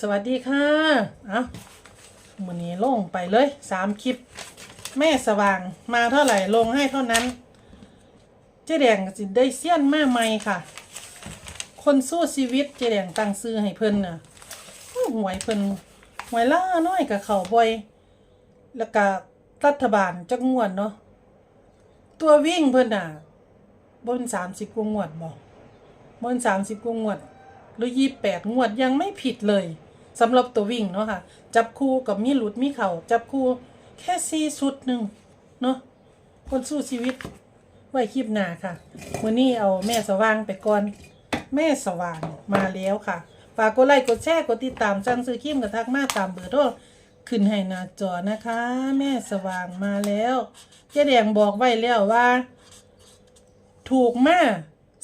สวัสดีค่ะเอาวันนี้ลงไปเลยสามคลิป แม่สว่างมาเท่าไหร่ลงให้เท่านั้น เจ๊แดงก็สิได้เสี้ยนมาใหม่ค่ะ คนสู้ชีวิตเจ๊แดงตั้งซื้อให้เพิ่นน่ะหวยเพิ่นหวยล่าน้อยกับเขาบ่อย แล้วก็รัฐบาลจักงวดเนาะตัววิ่งเพิ่นน่ะ บนสามสิบกว่างวดบ่บนสามสิบกว่างวด หรือยี่แปดงวดยังไม่ผิดเลย สำหรับตัววิ่งเนาะค่ะ จับคู่กับมีหลุดมีเข่าจับคู่แค่สี่ชุดหนึ่งเนาะคนสู้ชีวิต ไว้คลิปหน้าค่ะวันนี้เอาแม่สว่างไปก่อน แม่สว่างมาแล้วค่ะฝากกดไลค์กดแชร์กดติดตามสั่งซื้อครีมกับทักมาตามเบอร์โทรขึ้นให้หน้าจอนะคะ แม่สว่างมาแล้วเจ๊แดงบอกไว้แล้วว่า ถูกมา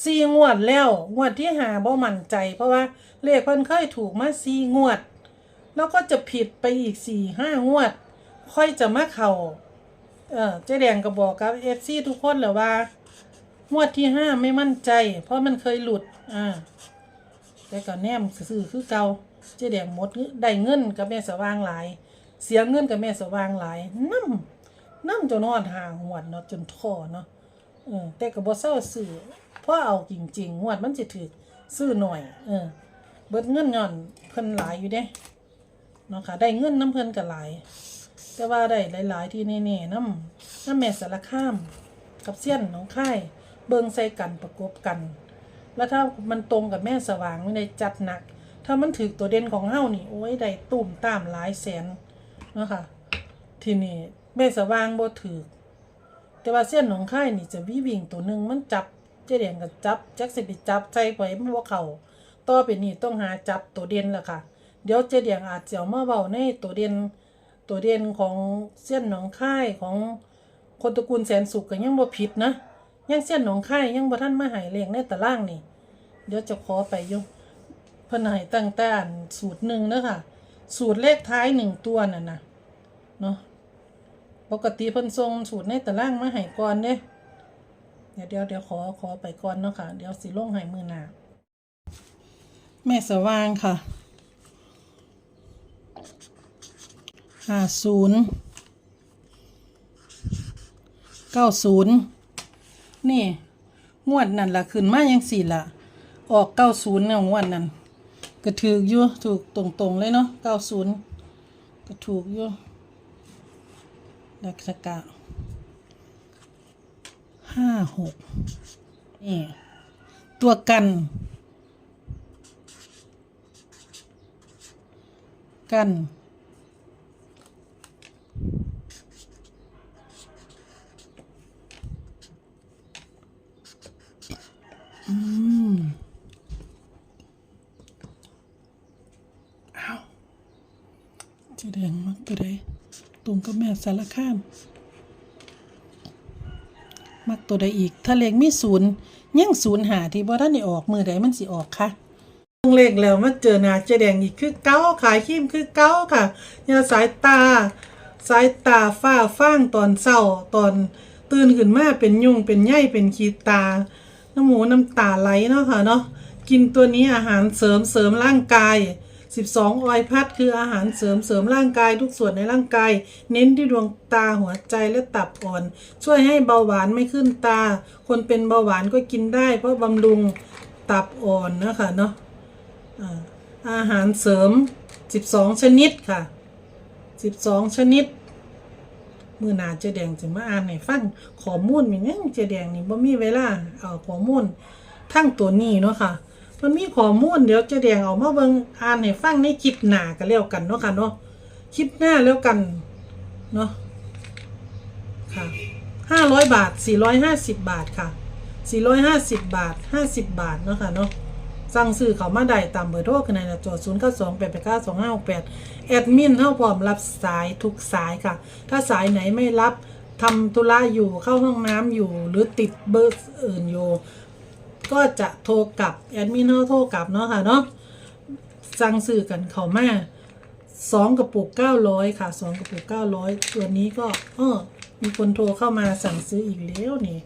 สี่งวดแล้ว งวดที่หาบ่มั่นใจเพราะว่า เลขเพิ่นเคยถูกมาสี่งวด แล้วก็จะผิดไปอีกสี่ห้างวด ค่อยจะมาเข่าเออเจ๊แดงก็บอกกับเอฟซีทุกคนแหละว่างวดที่ห้าไม่มั่นใจ เพราะมันเคยหลุดอ่าแต่ก็แนมซื่อคือเก่าเจ๊แดงหมดได้เงินกับแม่สว่างหลาย เสียเงินกับแม่สว่างหลายน้ำน้ำจนนอนห่างหวดเนาะจนท้อเนาะเออแต่ก็บ่เศร้าซื้อเพราะเอาจริงๆงวดมันสิถือซื้อหน่อย เออ เบิดเงินย้อนเพิ่นหลายอยู่เด้เนาะค่ะได้เงินน้ำเพิ่นก็หลาย แต่ว่าได้หลายๆที่แน่ๆน้ำน้ำแม่สารคามกับเสี้ยนหนองค่าย เบิงใส่กันประกบกัน แล้วถ้ามันตรงกับแม่สว่างไม่ได้จัดหนัก ถ้ามันถือตัวเด่นของเฮานี่โอ้ยได้ตุ่มตามหลายแสนเนาะค่ะทีนี้แม่สว่างบ่ถือแต่ว่าเส้นหนองค่ายนี่จะวิวิ่งตัวหนึ่งมันจับเจ๊แดงก็จับแจักสิไปจับใจไว้มันว่าเขา ต่อไปนี้ต้องหาจับตัวเด่นและค่ะ เดี๋ยวเจ๊แดงอาจจะเอามาเบาในตัวเด่นตัวเด่นของเส้นหนองค่ายของคนตระกูลแสนสุขก็ยังบ่ผิดนะยังเส้นหนองค่ายยังบ่ท่านมาหายเลงในตารางนี่ เดี๋ยวจะขอไปยู่เพิ่นให้ตั้งแต่สูตรหนึ่งเด้อค่ะ สูตรเลขท้ายหนึ่งตัวน่ะนะเนาะปกติเพิ่นส่งสูตรในตารางมาให้ก่อนเด้เดี๋ยวเดี๋ยวเดี๋ยวขอขอไปก่อนเนาะค่ะ เดี๋ยวสิลงให้มือหนา แม่สว่างค่ะห้าศูนย์เก้าศูนย์นี่ งวดนั่นล่ะขึ้นมายังสี่ล่ะ ออกเก้าศูนย์เนี่ยงวดนั้นก็ถูกอยู่ถูกตรงๆเลยเนาะเก้าศูนย์ก็ถูกอยู่ลักษกะห้าหกนี่ตัวกัน กัน อืมอ้าวจะแดงมักตัวใดตรงกับแม่สารคาม มักตัวใดอีก ถ้าเลขมีศูนย์ยังศูนย์หาที่บ่ท่านได้ออกมือใดมันสิออกค่ะ งเลขแล้วมาเจอหน้าเจแดงอีกคือเก้าขายครีมคือเก้าค่ะเนี่ยสายตา สายตาฝ้าฟ้างตอนเศร้าตอนตื่นขึ้นมาเป็นยุ่งเป็นใยเป็นขีดตา น้ำหมูน้ำตาไหลเนาะค่ะเนาะกินตัวนี้อาหารเสริมเสริมร่างกาย 12ออยพัดคืออาหารเสริมเสริมร่างกายทุกส่วนในร่างกาย เน้นที่ดวงตาหัวใจและตับอ่อน ช่วยให้เบาหวานไม่ขึ้นตา คนเป็นเบาหวานก็กินได้เพราะบำรุงตับอ่อนนะคะเนาะ อาหารเสริม 12 ชนิดค่ะ 12 ชนิด มือหนาเจแดงจะมาอ่านให้ฟังข้อมูลมีงั้นเจแดงนี่บ่มีเวลาเอาข้อมูลทั้งตัวนี้เนาะค่ะมันมีข้อมูลเดี๋ยวเจแดงเอามาเบิ่งอ่านให้ฟังในคลิปหน้าก็แล้วกันเนาะค่ะเนาะคลิปหน้าแล้วกันเนาะค่ะห้าร้อยบาทสี่ร้อยห้าสิบบาทค่ะสี่ร้อยห้าสิบบาทห้าสิบบาทเนาะค่ะเนาะ สั่งซื้อเขามาได้ตามเบอร์โทรคือในหนจอศูนย์เก้าสองแปดแปดเก้าสองห้าหกแปดแอดมินเท่าพร้อมรับสายทุกสายค่ะ ถ้าสายไหนไม่รับทำธุระอยู่เข้าห้องน้ำอยู่หรือติดเบอร์อื่นอยู่ก็จะโทรกลับแอดมินเขาโทรกลับเนาะค่ะเนาะสั่งซื้อกันเขามาสองกระปุกเก้าร้อยค่ะสองกระปุกเก้าร้อยตัวนี้ก็เออมีคนโทรเข้ามาสั่งซื้ออีกแล้วนี่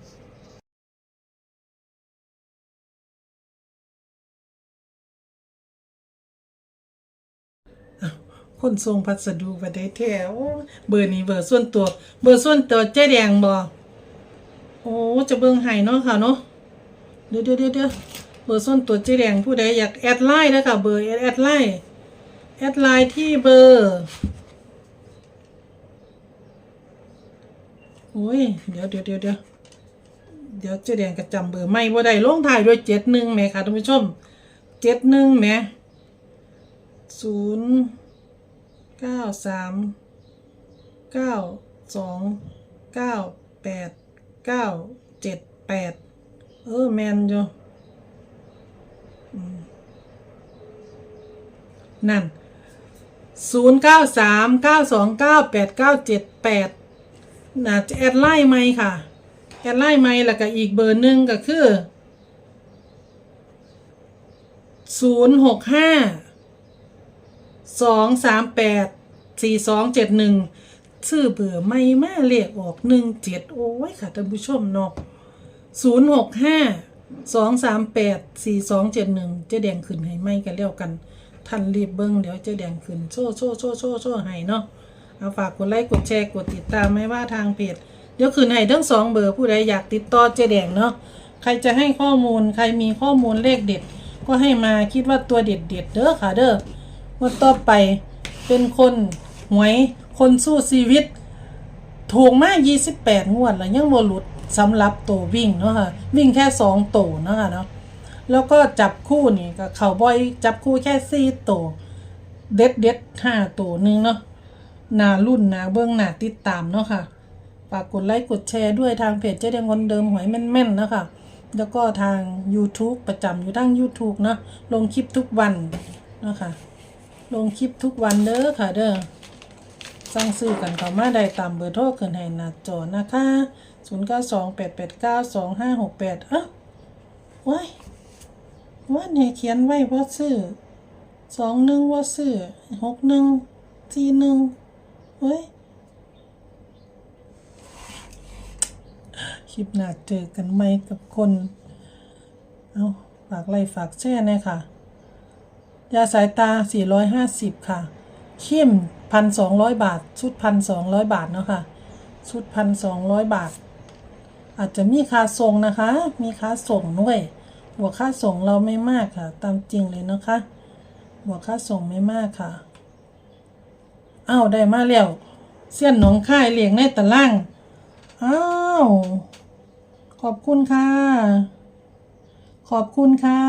คนส่งพัสดุไปได้แท้โอ้เบอร์นี้เบอร์ส่วนตัว เบอร์ส่วนตัวเจ๊แดงบ่โอ้จะเบิ่งให้เนาะค่ะเนาะเดี๋ยวเดี๋ยวเดี๋ยวเดี๋ยวเบอร์ส่วนตัวเจ๊แดงผู้ใดอยากแอดไลน์นะคะเบอร์แอดแอดไลน์แอดไลน์ที่เบอร์โอ้ยเดี๋ยวเดี๋ยวเดี๋ยวเดี๋ยวเดี๋ยวเจ๊แดงก็จำเบอร์ไม่บ่ได้ลงท้ายด้วยเจ็ดหนึ่งแหมค่ะท่านผู้ชมเจ็ดหนึ่งแหมศูนย์ เก้าสามเก้าสองเก้าแปดเก้าเจ็ดแปดเออแมนอยู่นั่นศูนย์เก้าสามเก้าสองเก้าแปดเก้าเจ็ดแปดน่าจะแอดไลน์ไหมค่ะ แอดไลน์ไหมแล้วก็อีกเบอร์หนึ่งก็คือศูนย์หกห้า สองสามแปดสี่สองเจ็ดหนึ่งชื่อเบื่อไม่มาเลขออกหนึ่งเจ็ดโอ้ยค่ะท่านผู้ชมเนาะศูนย์หกห้าสองสามแปดสี่สองเจ็ดหนึ่งเจ๊แดงขึ้นให้ไม่กันเลี้ยวกันท่านรีบเบิ้งเดี๋ยวเจ๊แดงขึ้นโซ่โซ่โซ่โซ่โซ่ให้เนาะเอาฝากกดไลค์กดแชร์กดติดตามไม่ว่าทางเพจเดี๋ยวขึ้นให้ทั้งสองเบอร์ผู้ใดอยากติดต่อเจ๊แดงเนาะใครจะให้ข้อมูลใครมีข้อมูลเลขเด็ด ก็ให้มาคิดว่าตัวเด็ดเด็ดเด้อค่ะเด้อ ว่าต่อไปเป็นคนหวยคนสู้ชีวิต ถูกมาก28 งวดแล้วยังบ่หลุดสำหรับตัววิ่งเนาะค่ะวิ่งแค่2ตัวเนาะค่ะเนาะแล้วก็จับคู่นี่ก็เขาบอยจับคู่แค่ 4 ตัว เด็ดเด็ดห้าตัวนึงเนาะหนารุ่นหนาเบื้องหนาติดตามเนาะค่ะฝากกดไลค์กดแชร์ด้วยทางเพจเจ๊แดงคนเดิมหวยแม่นๆเนาะค่ะแล้วก็ทาง YouTube ประจำอยู่ทั้ง YouTube เนาะลงคลิปทุกวันเนาะค่ะ ลงคลิปทุกวันเด้อค่ะเด้อสั่งซื้อกันเข้ามาได้ตามเบอร์โทรขึ้นให้หน้าจอนะคะ 0 9 2 8 8 9 2 5 6 8อะว้ายว่าเนี่ยเขียนไว้ว่าซื้อสองหนึ่งว่าซื้อหกหนึ่งสี่หนึ่งเฮ้ยคลิปหน้าเจอกันไหมกับคน เอาฝากไลค์ฝากแชร์หนะค่ะ ยาสายตา 450 ค่ะเข้ม1,200บาท ชุด1,200บาท เนาะค่ะ ชุด1,200บาท อาจจะมีค่าส่งนะคะ มีค่าส่งด้วยบวกค่าส่งเราไม่มากค่ะ ตามจริงเลยนะคะบวกค่าส่งไม่มากค่ะอ้าวได้มาแล้วเส้ยนหนองค่ายเลียงในตะล่างอ้าวขอบคุณค่ะ ขอบคุณค่ะ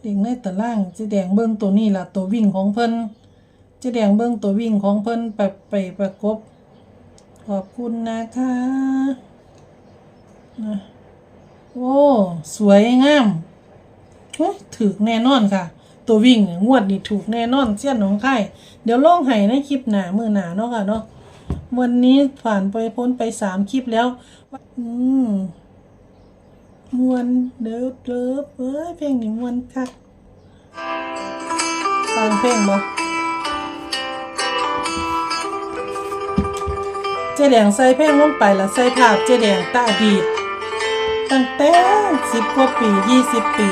เด็กในตารางจะแดงเบิ้งตัวนี้ล่ะตัววิ่งของเพิ่นจะแดงเบิ้งตัววิ่งของเพิ่นไปไปประกบ ขอบคุณนะคะนะโอ้สวยงามเฮ้ยถูกแน่นอนค่ะ ตัววิ่งงวดนี่ถูกแน่นอนเสี้ยนของค่เดี๋ยวลงให้ในคลิปหนามือหนาเนาะค่ะเนาะวันนี้ผ่านไปพ้นไปสามคลิปแล้ว อืม มวนเดิฟเลิฟเอ้ยเพลงนี้มวนคักฟังเพลงบ่เจแดงใส่เพลงลงไปแล้วใส่ภาพเจแดงตาดีตตั้งแต่สิบกว่าปียี่สิบปี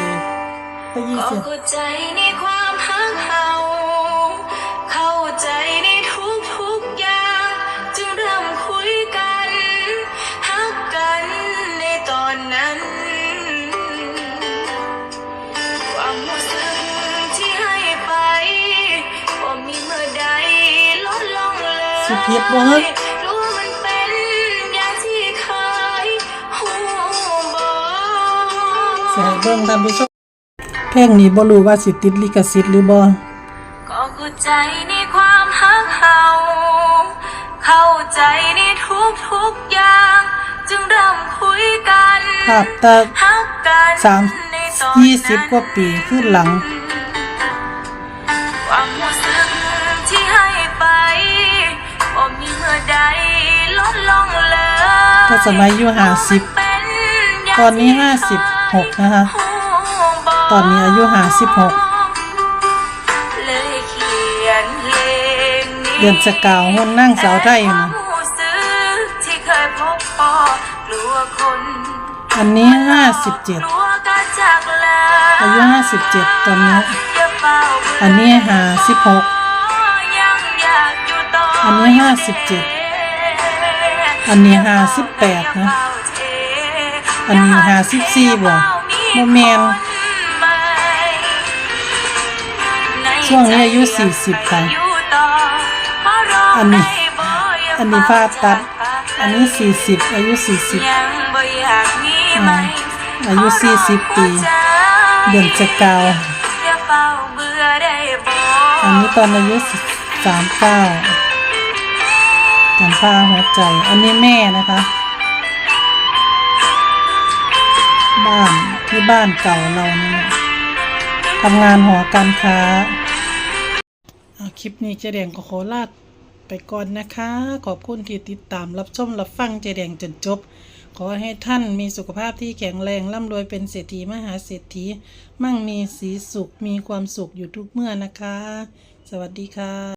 ไปยี่สิบ เป็นอย่างที่เคยหูบอกใส่เบิ่งท่านผู้ชมเพลงนี้บ่รู้ว่าสิติดลิขสิทธิ์หรือบ่ก็เข้าใจในความหักเฮาเข้าใจในทุกทุกๆอย่าง จึงเริ่มคุยกันภาพตาหักกันสามในตอนยี่สิบกว่าปีขึ้นหลัง มีเมื่อใดลดลงเลยถ้าสมัยอยู่ห้าสิบเป็นอย่างตอนนี้ที่ห้าสิบหกนะคะหูบอกตอนนี้อายุห้าสิบหกเลยเขียนเพลงนี้เดือนสกาวหุ่นนั่งสาวไทยอยู่นะความรู้สึกที่เคยพบพอกลัวคนอันนี้ห้าสิบเจ็ดกลัวการจากลาอายุห้าสิบเจ็ดตอนนี้อย่าเฝ้าเบื่อันนี้ห้าสิบหกออันนี้ห้าสิบเจ็ด อันนี้ห้าสิบแปดนะอันนี้ห้าสิบสี่บ่โมเมนช่วงนี้อายุ40ค่ะอันนี้อันนี้ฟาตัด อันนี้สี่สิบอายุสี่สิบอืมอายุ40ปี เดือนจะกาวอันนี้ตอนอายุสามเก้า การผ้าหัวใจ อันนี้แม่นะคะ บ้านที่บ้านเก่าเรานี่ทำงานหอการค้าคลิปนี้เจแดงก็ขอลาไปก่อนนะคะ ขอบคุณที่ติดตามรับชมรับฟังเจแดงจนจบ ขอให้ท่านมีสุขภาพที่แข็งแรงร่ำรวยเป็นเศรษฐีมหาเศรษฐี มั่งมีสีสุขมีความสุขอยู่ทุกเมื่อนะคะ สวัสดีค่ะ